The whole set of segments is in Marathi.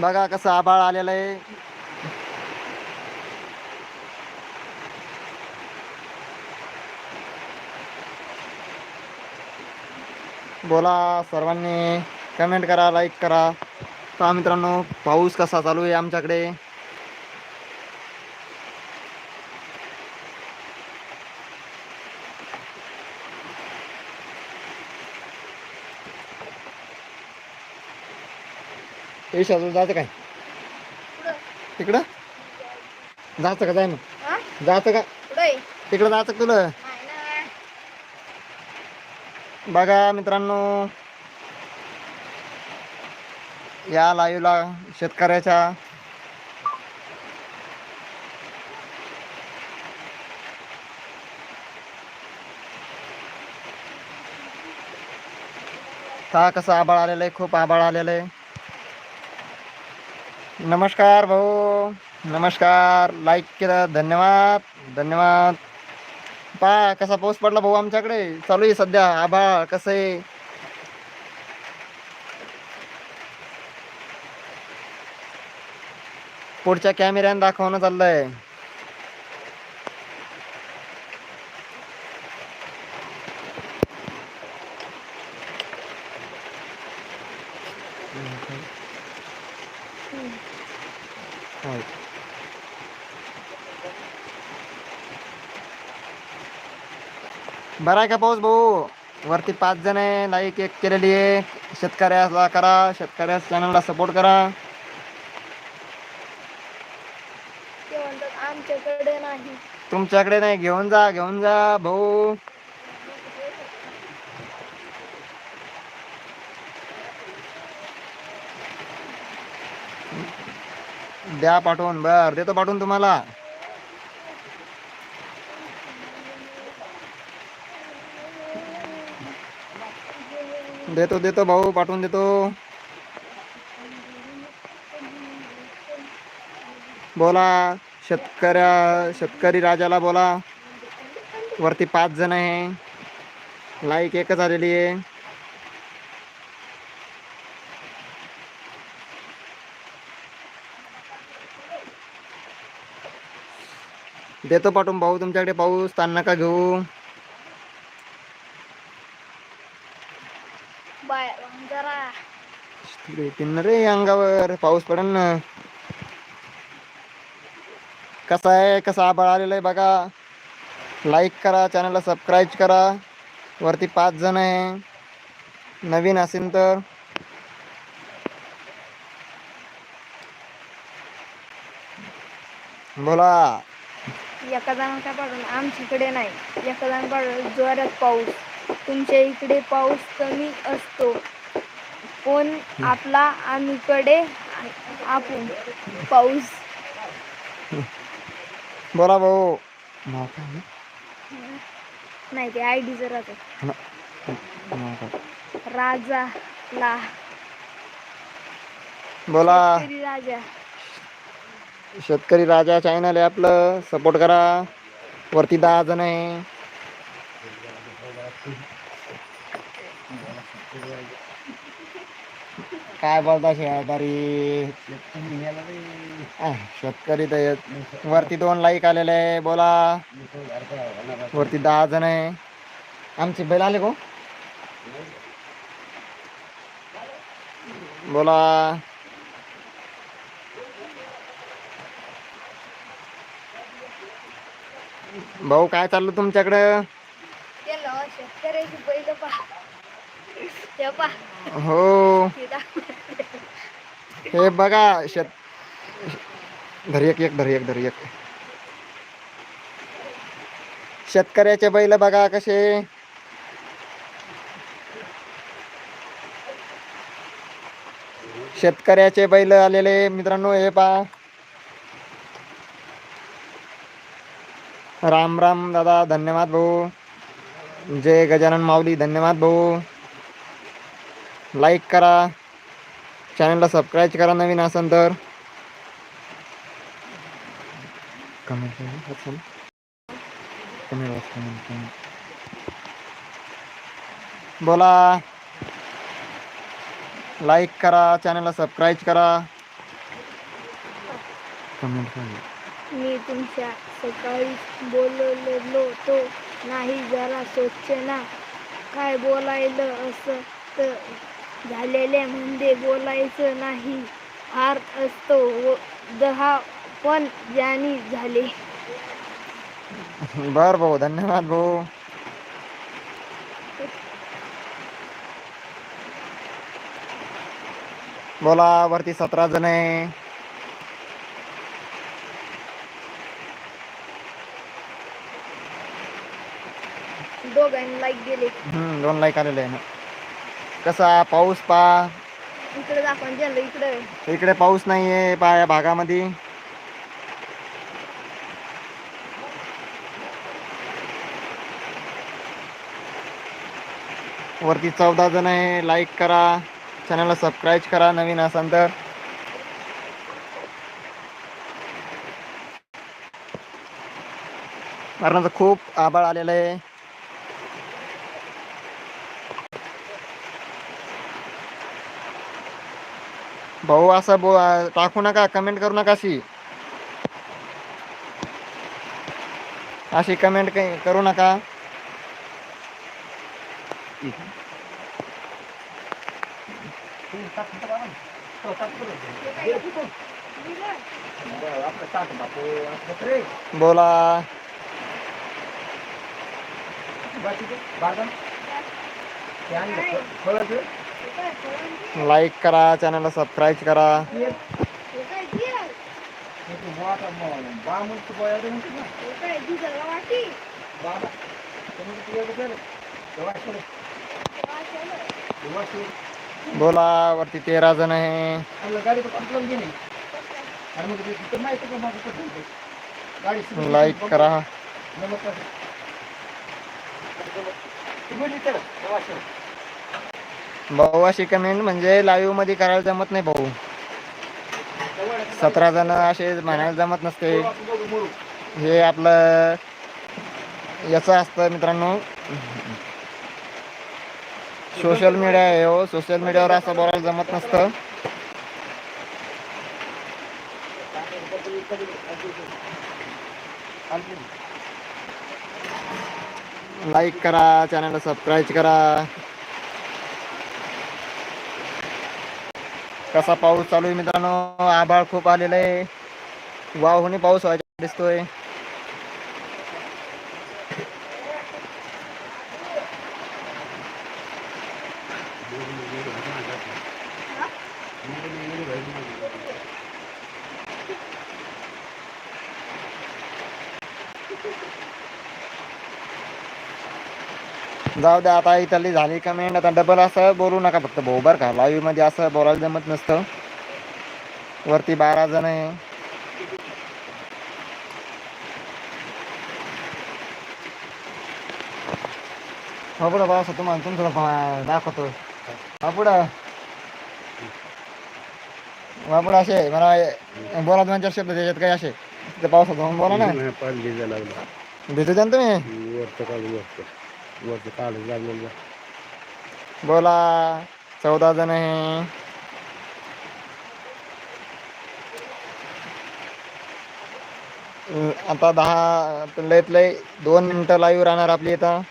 बघा कसं आभाळ आलेलं आहे. बोला सर्वांनी कमेंट करा लाईक करा. तर मित्रांनो पाऊस कसा चालू आहे आमच्याकडे? येश अजून जायचं काय? तिकडं जायचं का जाय हा? जायचं का? तिकडं जायचं तुला? ना बघा मित्रांनो या लाईव्हला शेतकऱ्याच्या का कसं आबाळ आलेलं आहे खूप आबाळ आलेलं आहे. नमस्कार भाऊ. नमस्कार. लाईक केलं. धन्यवाद. धन्यवाद. पा कसा पाऊस पडला भाऊ आमच्याकडे? चालू आहे सध्या. आभाळ. कसं आहे? पुढच्या कॅमेऱ्याने दाखवणं चाललंय. बरा आहे का पाऊस भाऊ? वरती पाच जण आहे लाईक एक केलेली आहे. शेतकऱ्याला करा शेतकऱ्या चॅनलला सपोर्ट करा. आमच्याकडे नाही. तुमच्याकडे नाही घेऊन जा घेऊन जा भाऊ. द्या पाठवून बर देतो पाठवून तुम्हाला. देतो देतो भाऊ पाठवून देतो. बोला शेतकऱ्या शेतकरी राजाला बोला. वरती पाच जण आहे. लाईक एकच आलेली आहे. देतो पाठवून भाऊ तुमच्याकडे पाऊस ताण नका घेऊ बाहेर जरा येतील ना रे अंगावर. पाऊस पडेल ना. कसा आहे? कसा आभाळ आलेला आहे बघा. लाईक करा चॅनलला सबस्क्राईब करा. वरती पाच जण आहे. नवीन असेल तर. बोला. एका जणांचा पाडून आमच्याकडे नाही. एका जण पाडून जोरात पाऊस. तुमच्या इकडे पाऊस कमी असतो. पण आपला आम्हीकडे आपण पाऊस. बोला भाऊ. नाव काय आहे? नाही ते आय डी जरा? राजा ला. बोला. शेतकरी राजा. शेतकरी राजा चॅनल आहे आपलं. सपोर्ट करा. वरती दहा जण आहे. काय बोलता शेतकरी शेतकरी तर वरती दोन लाईक आलेले आहे बोला. वरती दहा जण आहे. आमचे बैल आले को हो? बोला. भाऊ काय चाललं तुमच्याकडं? हो. हे बघा शेत धरी एक एक धरी एक धरी एक. शेतकऱ्याचे बैल बघा कसे. शेतकऱ्याचे बैल आलेले मित्रांनो हे पहा. राम राम दादा धन्यवाद भाऊ. जय गजानन माऊली धन्यवाद भाऊ. लाईक करा. चॅनलला सबस्क्राईब करा नवीन असेल तर. बोला. लाईक करा चॅनलला सबस्क्राईब करा. कमेंट करा. मी तुमच्या सकाळी बोललेलो तो नाही जरा स्वच्छ ना. काय बोलायलं असं तर झालेल्या म्हणजे बोलायचं नाही. फार असतो व दहा पण ज्यानी झाले. बर भाऊ धन्यवाद भाऊ. बोला वरती सतरा जण आहे. दोघांनी लाईक गेले हम्म, दोन लाईक आलेले आहे ना. कसा पाऊस पा. इकडे दाखवा गेलं इकडे. इकडे पाऊस नाहीये पा या भागामध्ये. वरती चौदा जण आहे लाईक करा. चॅनलला सबस्क्राईब करा नवीन असाल तर. कारण खूप आबाळ आलेलं आहे. भाऊ असं बो टाकू नका कमेंट करू नका अशी. अशी कमेंट काही करू नका. बोला. लाईक करा चॅनलला सबस्क्राईब करा. बोला वरती तेरा जण आहे. लाईक करा. भाऊ अशी कमेंट म्हणजे लाईव्हमध्ये करायला जमत नाही भाऊ. सतरा जण असे म्हणायला जमत नसते. हे आपलं याचं असतं मित्रांनो. सोशल मीडिया आहे हो. सोशल मीडियावर असं बोलायला जमत नसतं. लाईक करा चॅनलला सबस्क्राईब करा. कसा पाऊस चालू आहे मित्रांनो? आभाळ खूप आलेलं आहे. वाहून पाऊस व्हायचा दिसतोय. जाऊ द्या आता इथली झाली कमेंट आता डबल असं बोलू नका फक्त भाऊ बरं का. लाईव्हमध्ये असं बोलायला जमत नसतं. वरती बारा जण आहे. हो पुढं बा असं तुम्हाला तुमचं दाखवतो. हा पुढं. असे मला बोला दोन चार शब्द त्याच्यात काही असे. ते पावसात जाऊन बोला ना. भेटू द्या ना तुम्ही. वरती काढून लागलेलं म्हणजे. बोला चौदा जण आहे आता दहा लयत लय दोन मिनटं लाईव्ह राहणार आपली इथं.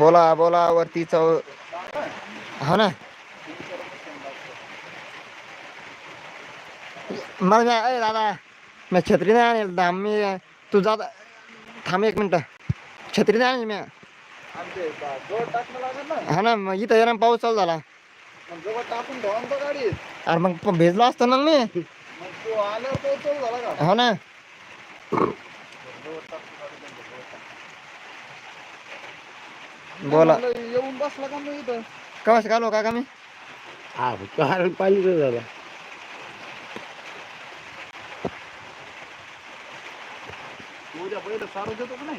बोला बोला वरती चौ हो ना? मग मी अरे दादा मी छत्री नाही आणेल दा मी तू जात थांब एक मिनटं. छत्री नाही आणली मी. हा ना मग इथं येणार पाऊस चालू झाला. अरे मग भिजलो असतो ना मी. हो ना. बोला मला येऊन बसला का मग इथं कवाश घालो का मी हा कारण पाणी झाला उद्या पहिलं सारं देतो का नाही